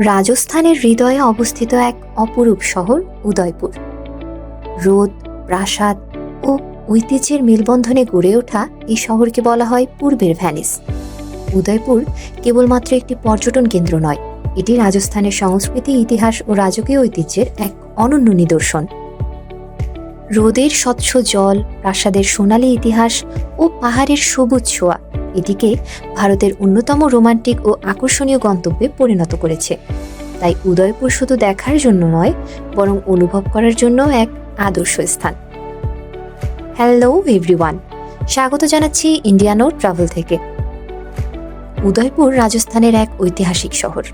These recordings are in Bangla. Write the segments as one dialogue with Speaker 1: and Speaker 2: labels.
Speaker 1: রাজস্থানের হৃদয়ে অবস্থিত এক অপরূপ শহর উদয়পুর। রোদ, প্রাসাদ ও ঐতিহ্যের মেলবন্ধনে গড়ে ওঠা এই শহরকে বলা হয় পূর্বের ভ্যানিস। উদয়পুর কেবলমাত্র একটি পর্যটন কেন্দ্র নয়, এটি রাজস্থানের সংস্কৃতি, ইতিহাস ও রাজকীয় ঐতিহ্যের এক অনন্য নিদর্শন। রোদের স্বচ্ছ জল, প্রাসাদের সোনালী ইতিহাস ও পাহাড়ের সবুজ ছোঁয়া এটিকে ভারতের অন্যতম রোমান্টিক ও আকর্ষণীয় গন্তব্যে পরিণত করেছে। তাই উদয়পুর শুধু দেখার জন্য নয়, বরং অনুভব করার জন্য এক আদর্শ স্থান। হ্যালো এভরিওয়ান স্বাগত জানাচ্ছি ইন্ডিয়ানো ট্রাভেল থেকে। উদয়পুর রাজস্থানের এক ঐতিহাসিক শহর,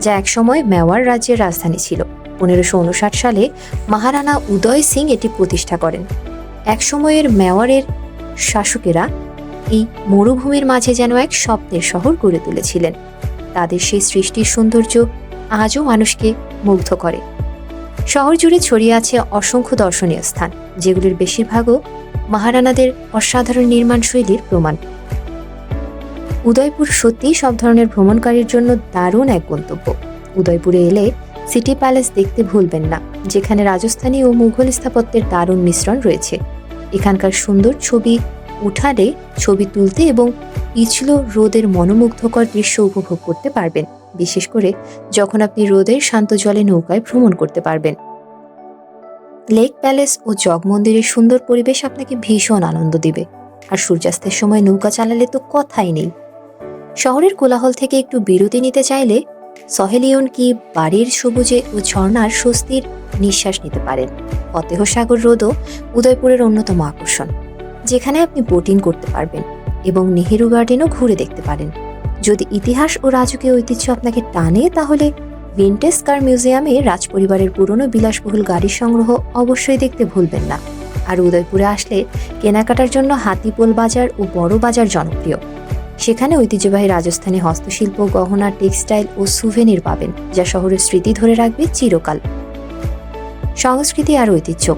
Speaker 1: যা একসময় মেওয়ার রাজ্যের রাজধানী ছিল। পনেরোশো উনষাট সালে মহারানা উদয় সিং এটি প্রতিষ্ঠা করেন। একসময়ের মেওয়ারের শাসকেরা এই মরুভূমির মাঝে যেন এক স্বপ্নের শহর গড়ে তুলেছিলেন। তাদের সেই সৃষ্টির সৌন্দর্য আজও মানুষকে মুগ্ধ করে। শহর জুড়ে ছড়িয়ে আছে অসংখ্য দর্শনীয় স্থান, যেগুলির বেশিরভাগও মহারানাদের অসাধারণ নির্মাণ শৈলীর প্রমাণ। উদয়পুর সত্যিই সব ধরনের ভ্রমণকারীর জন্য দারুণ এক গন্তব্য। উদয়পুরে এলে সিটি প্যালেস দেখতে ভুলবেন না, যেখানে রাজস্থানী ও মুঘল স্থাপত্যের দারুণ মিশ্রণ রয়েছে। এখানকার সুন্দর ছবি উঠালে ছবি তুলতে এবং পিছলো রোদের মনোমুগ্ধকর দৃশ্য উপভোগ করতে পারবেন, বিশেষ করে যখন আপনি রোদের শান্ত জলে নৌকায় ভ্রমণ করতে পারবেন। লেক প্যালেস ও জগ মন্দিরের সুন্দর পরিবেশ আপনাকে ভীষণ আনন্দ দিবে। আর সূর্যাস্তের সময় নৌকা চালালে তো কথাই নেই। শহরের কোলাহল থেকে একটু বিরতি নিতে চাইলে সহেলিয়ন কি বাড়ির সবুজে ও ঝর্ণার স্বস্তির নিঃশ্বাস নিতে পারেন। ফতেহ সাগর রোদও উদয়পুরের অন্যতম আকর্ষণ। যেখানে আপনি বোটিং করতে পারবেন এবং নেহেরু গার্ডেনও ঘুরে দেখতে পারেন। যদি ইতিহাস ও রাজকীয় ঐতিহ্য আপনাকে টানে, তাহলে ভিনটেজ কার মিউজিয়ামে রাজপরিবারের পুরনো বিলাসবহুল গাড়ির সংগ্রহ অবশ্যই দেখতে ভুলবেন না। আর উদয়পুরে আসলে কেনাকাটার জন্য হাতিপোল বাজার ও বড় বাজার জনপ্রিয়। সেখানে ঐতিহ্যবাহী রাজস্থানী হস্তশিল্প, গহনা, টেক্সটাইল ও সুভেনির পাবেন, যা শহরের স্মৃতি ধরে রাখবে চিরকাল। সংস্কৃতি আর ঐতিহ্য।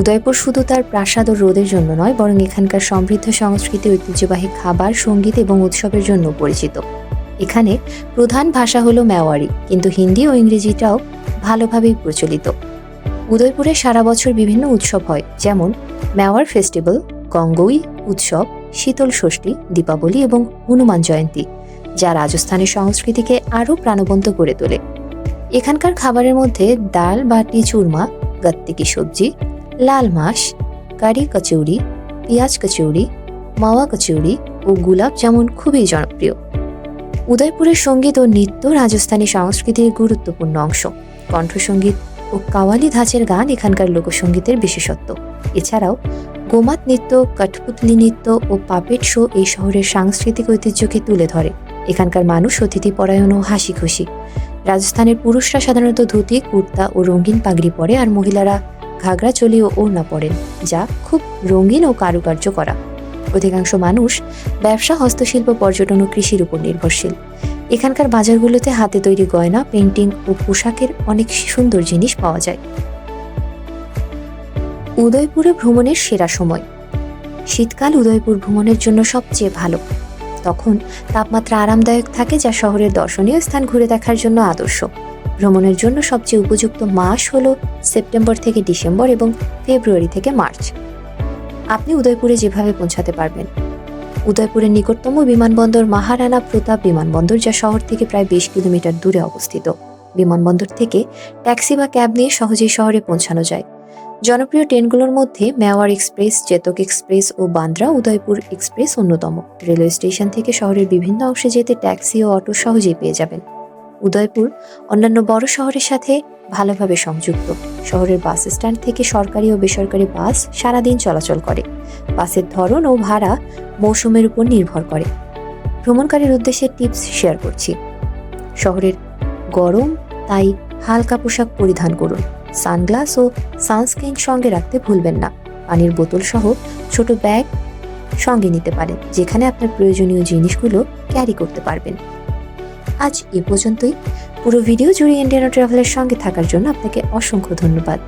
Speaker 1: উদয়পুর শুধু তার প্রাসাদ ও রোদের জন্য নয়, বরং এখানকার সমৃদ্ধ সংস্কৃতি, ঐতিহ্যবাহী খাবার, সংগীত এবং উৎসবের জন্য পরিচিত। এখানে প্রধান ভাষা হলো মেওয়ারি কিন্তু হিন্দি ও ইংরেজিটাও ভালোভাবেই প্রচলিত। উদয়পুরে সারা বছর বিভিন্ন উৎসব হয়, যেমন মেওয়ার ফেস্টিভ্যাল, গঙ্গোই উৎসব, শীতল ষষ্ঠী, দীপাবলি এবং হনুমান জয়ন্তী, যা রাজস্থানের সংস্কৃতিকে আরও প্রাণবন্ত করে তোলে। এখানকার খাবারের মধ্যে ডাল বাটি চুরমা গাত্তিকি সবজি লাল মাস, কারি কচৌরি, পেঁয়াজ কচৌরি, মাওয়া কচৌরি ও গুলাব জামুন খুবই জনপ্রিয়। উদয়পুরের সংগীত ও নৃত্য রাজস্থানী সংস্কৃতির গুরুত্বপূর্ণ অংশ। কণ্ঠসঙ্গীত ও কাওয়ালি ধাঁচের গান এখানকার লোকসঙ্গীতের বিশেষত্ব। এছাড়াও গোমাত নৃত্য কঠপুতলি নৃত্য ও পাপেট শো এই শহরের সাংস্কৃতিক ঐতিহ্যকে তুলে ধরে। এখানকার মানুষ অতিথি পরায়ণ ও হাসি খুশি রাজস্থানের পুরুষরা সাধারণত ধুতি, কুর্তা ও রঙিন পাগড়ি পরে আর মহিলারা ঘাগরা চলি ও ওড়না পরেন যা খুব রঙিন ও কারুকার্য করা। অধিকাংশ মানুষ ব্যবসা, হস্তশিল্প, পর্যটন ও কৃষির উপর নির্ভরশীল। এখানকার বাজারগুলোতে হাতে তৈরি গয়না পেন্টিং ও পোশাকের অনেক সুন্দর জিনিস পাওয়া যায়। উদয়পুরে ভ্রমণের সেরা সময়। শীতকাল উদয়পুর ভ্রমণের জন্য সবচেয়ে ভালো। তখন তাপমাত্রা আরামদায়ক থাকে, যা শহরের দর্শনীয় স্থান ঘুরে দেখার জন্য আদর্শ। ভ্রমণের জন্য সবচেয়ে উপযুক্ত মাস হল সেপ্টেম্বর থেকে ডিসেম্বর এবং ফেব্রুয়ারি থেকে মার্চ। আপনি উদয়পুরে যেভাবে পৌঁছাতে পারবেন। উদয়পুরের নিকটতম বিমানবন্দর মহারানা প্রতাপ বিমানবন্দর, যা শহর থেকে প্রায় বিশ কিলোমিটার দূরে অবস্থিত। বিমানবন্দর থেকে ট্যাক্সি বা ক্যাব নিয়ে সহজেই শহরে পৌঁছানো যায়। জনপ্রিয় ট্রেনগুলোর মধ্যে মেওয়ার এক্সপ্রেস, চেতক এক্সপ্রেস ও বান্দ্রা উদয়পুর এক্সপ্রেস অন্যতম। রেলওয়ে স্টেশন থেকে শহরের বিভিন্ন অংশে যেতে ট্যাক্সি ও অটো সহজেই পেয়ে যাবেন। উদয়পুর, অন্যান্য বড় শহরের সাথে ভালোভাবে সংযুক্ত। শহরের বাস স্ট্যান্ড থেকে সরকারি ও বেসরকারি বাস সারাদিন চলাচল করে। বাসের ধরন ও ভাড়া মৌসুমের উপর নির্ভর করে। ভ্রমণকারীর উদ্দেশ্যে টিপস শেয়ার করছি। শহরের গরম, তাই হালকা পোশাক পরিধান করুন। সানগ্লাস ও সানস্ক্রিন সঙ্গে রাখতে ভুলবেন না। পানির বোতল সহ ছোট ব্যাগ সঙ্গে নিতে পারেন, যেখানে আপনার প্রয়োজনীয় জিনিসগুলো ক্যারি করতে পারবেন। আজ এ পর্যন্তই। পুরো ভিডিও জুড়ে ইন্ডিয়ানো ট্রাভেলের সঙ্গে থাকার জন্য আপনাকে অসংখ্য ধন্যবাদ।